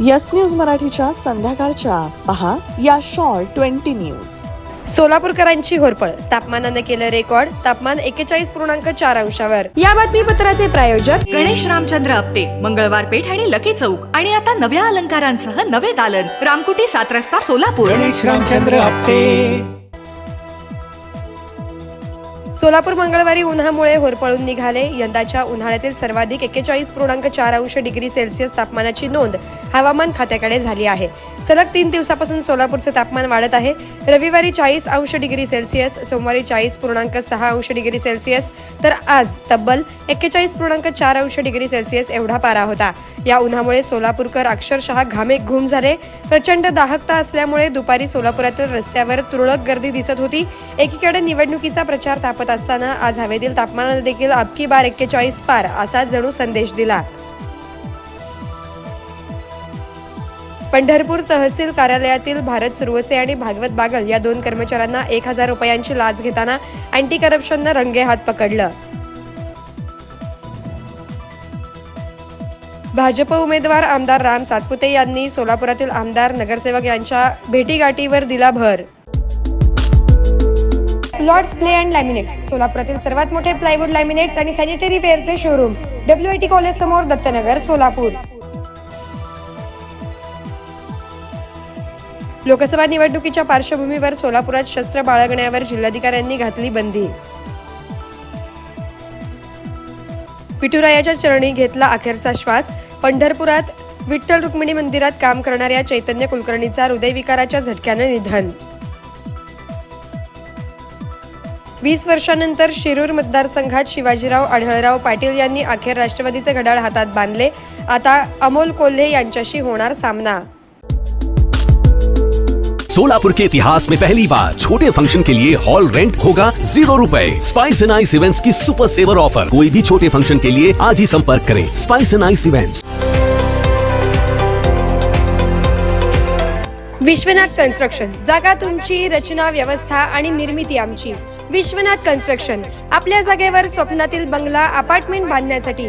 Yes news मराठीच्या संध्याकाळच्या. पहा या शॉर्ट ट्वेंटी न्यूज. सोलापूरकरांची होरपळ. तापमानानं केलं रेकॉर्ड. तापमान एकेचाळीस पूर्णांक चार अंशावर. या बातमीपत्राचे प्रायोजक गणेश रामचंद्र आपटे मंगळवार पेठ आणि लकी चौक. आणि आता नव्या अलंकारांसह नवे दालन. रामकुटी सात रस्ता सोलापूर. गणेश रामचंद्र आपटे. सोलापूर मंगळवारी उन्हामुळे होरपळून निघाले. यंदाच्या उन्हाळ्यातील सर्वाधिक एकेचाळीस पूर्णांक चार अंश डिग्री सेल्सिअस तापमानाची नोंद हवामान खात्याकडे झाली आहे. सलग तीन दिवसापासून सोलापूरचे तापमान वाढत आहे. रविवारी चाळीस अंश डिग्री सेल्सिअस सोमवारी चाळीस पूर्णांक सहा अंश डिग्री सेल्सिअस तर आज तब्बल एक्केचाळीस पूर्णांक चार अंश डिग्री सेल्सिअस एवढा पारा होता. या उन्हामुळे सोलापूरकर अक्षरशः घामे घूम झाले. प्रचंड दाहकता असल्यामुळे दुपारी सोलापुरातील रस्त्यावर तुरळक गर्दी दिसत होती. एकीकडे निवडणुकीचा प्रचार तापत असताना आज हवेतील तापमानाने देखील अबकी बार एक्केचाळीस पार असा जणू संदेश दिला. पंढरपूर तहसील कार्यालयातील भारत सुरवसे आणि भागवत बागल या दोन कर्मचाऱ्यांना एक हजार रुपयांची लाच घेताना अँटी करप्शननं रंगेहात पकडलं. भाजप उमेदवार आमदार राम सातपुते यांनी सोलापुरातील आमदार नगरसेवक यांच्या भेटीगाठीवर दिला भर. लॉर्ड्स प्ले अँड लॅमिनेट्स सोलापुरातील सर्वात मोठे प्लायवूड लॅमिनेट्स आणि sanitary वेअरचे showroom W I T college समोर दत्तनगर सोलापूर. लोकसभा निवडणुकीच्या पार्श्वभूमीवर सोलापुरात शस्त्र बाळगण्यावर जिल्हाधिकाऱ्यांनी घातली बंदी. विठुरायाच्या चरणी घेतला अखेरचा श्वास पंढरपुरात विठ्ठल रुक्मिणी मंदिरात काम करणाऱ्या चैतन्य कुलकर्णीचा हृदयविकाराच्या झटक्यानं निधन. वीस वर्षानंतर शिरूर मतदारसंघात शिवाजीराव आढळराव पाटील यांनी अखेर राष्ट्रवादीचे घड्याळ हातात बांधले. आता अमोल कोल्हे यांच्याशी होणार सामना. सोलापुर के इतिहास में पहली बार छोटे फंक्शन के लिए हॉल रेंट होगा जीरो रूपए. स्पाइस एंड आइस इवेंट्स की सुपर सेवर ऑफर कोई भी छोटे फंक्शन के लिए आज ही संपर्क करें. Spice and ice events Vishwanath construction. जागा तुमची रचना व्यवस्था आणि निर्मिती आमची. विश्वनाथ कन्स्ट्रक्शन. आपल्या जागेवर स्वप्नातील बंगला अपार्टमेंट बांधण्यासाठी.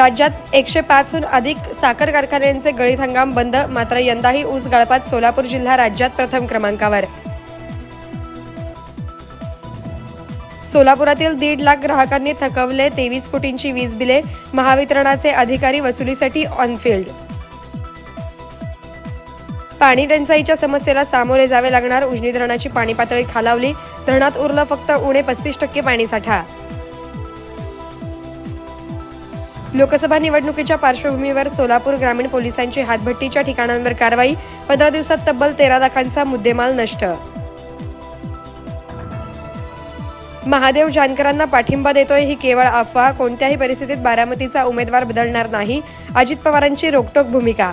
राज्यात एकशे पाचहून अधिक साखर कारखान्यांचे गळीत हंगाम बंद मात्र यंदाही ऊस गळपात सोलापूर जिल्हा राज्यात प्रथम क्रमांकावर. सोलापुरातील दीड लाख ग्राहकांनी थकवले तेवीस कोटींची वीज बिले महावितरणाचे अधिकारी वसुलीसाठी ऑनफिल्ड पाणी टंचाईच्या समस्येला सामोरे जावे लागणार उजनी धरणाची पाणी पातळी खालावली धरणात उरलं फक्त उणे पस्तीस टक्के पाणीसाठा लोकसभा निवडणुकीच्या पार्श्वभूमीवर सोलापूर ग्रामीण पोलिसांची हातभट्टीच्या ठिकाणांवर कारवाई. पंधरा दिवसात तब्बल तेरा लाखांचा मुद्देमाल नष्ट. महादेव जानकरांना पाठिंबा देतोय ही केवळ अफवा. कोणत्याही परिस्थितीत बारामतीचा उमेदवार बदलणार नाही. अजित पवारांची रोकटोक भूमिका.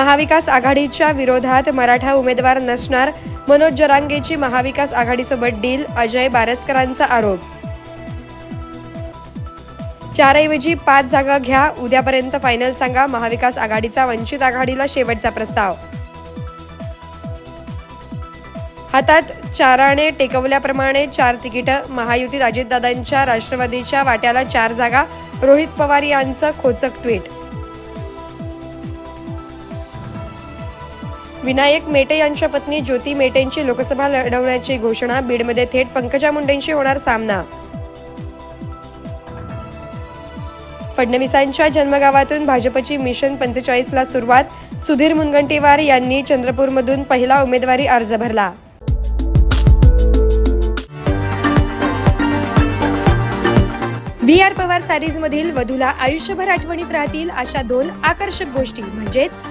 महाविकास आघाडीच्या विरोधात मराठा उमेदवार नसणार मनोज जरांगेची महाविकास आघाडीसोबत डील अजय बारसकरांचा आरोप. चारऐवजी पाच जागा घ्या उद्यापर्यंत फायनल सांगा महाविकास आघाडीचा वंचित आघाडीला शेवटचा प्रस्ताव. हातात चाराने टेकवल्याप्रमाणे चार तिकीटं महायुतीत अजितदादांच्या राष्ट्रवादीच्या वाट्याला चार जागा रोहित पवार यांचं खोचक ट्विट. विनायक मेटे यांच्या पत्नी ज्योती मेटेंची लोकसभा लढवण्याची घोषणा बीडमध्ये थेट पंकजा मुंडेंशी होणार सामना. फडणवीसांच्या जन्मगावातून भाजपची मिशन पंचेचाळीसला सुरुवात सुधीर मुनगंटीवार यांनी चंद्रपूरमधून पहिला उमेदवारी अर्ज भरला. व्ही आर पवार सारीज मधील वधूला आयुष्यभर आठवणीत राहतील अशा दोन आकर्षक गोष्टी म्हणजेच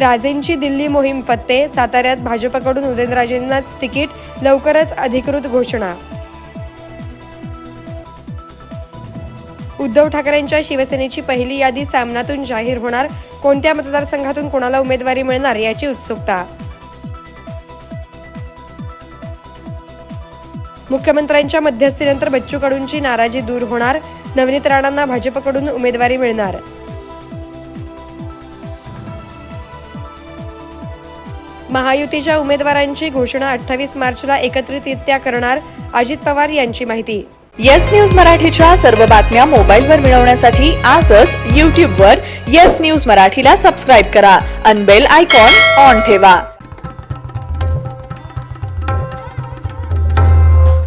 राजेंची दिल्ली मोहीम फत्ते साताऱ्यात भाजपकडून उदयनराजेंनाच तिकीट लवकरच अधिकृत घोषणा. उद्धव ठाकरेंच्या शिवसेनेची पहिली यादी सामनातून जाहीर होणार. कोणत्या मतदारसंघातून कोणाला उमेदवारी मिळणार याची उत्सुकता? मुख्यमंत्र्यांच्या मध्यस्थीनंतर बच्चू कडूंची नाराजी दूर होणार. नवनीत राणांना भाजपकडून उमेदवारी मिळणार. महायुतीच्या उमेदवारांची घोषणा अठ्ठावीस मार्चला एकत्रितरित्या करणार अजित पवार यांची माहिती. येस न्यूज मराठीच्या सर्व बातम्या मोबाईलवर मिळवण्यासाठी आजच यूट्यूबवर येस न्यूज मराठीला सबस्क्राईब करा. अनबेल आयकॉन ऑन ठेवा.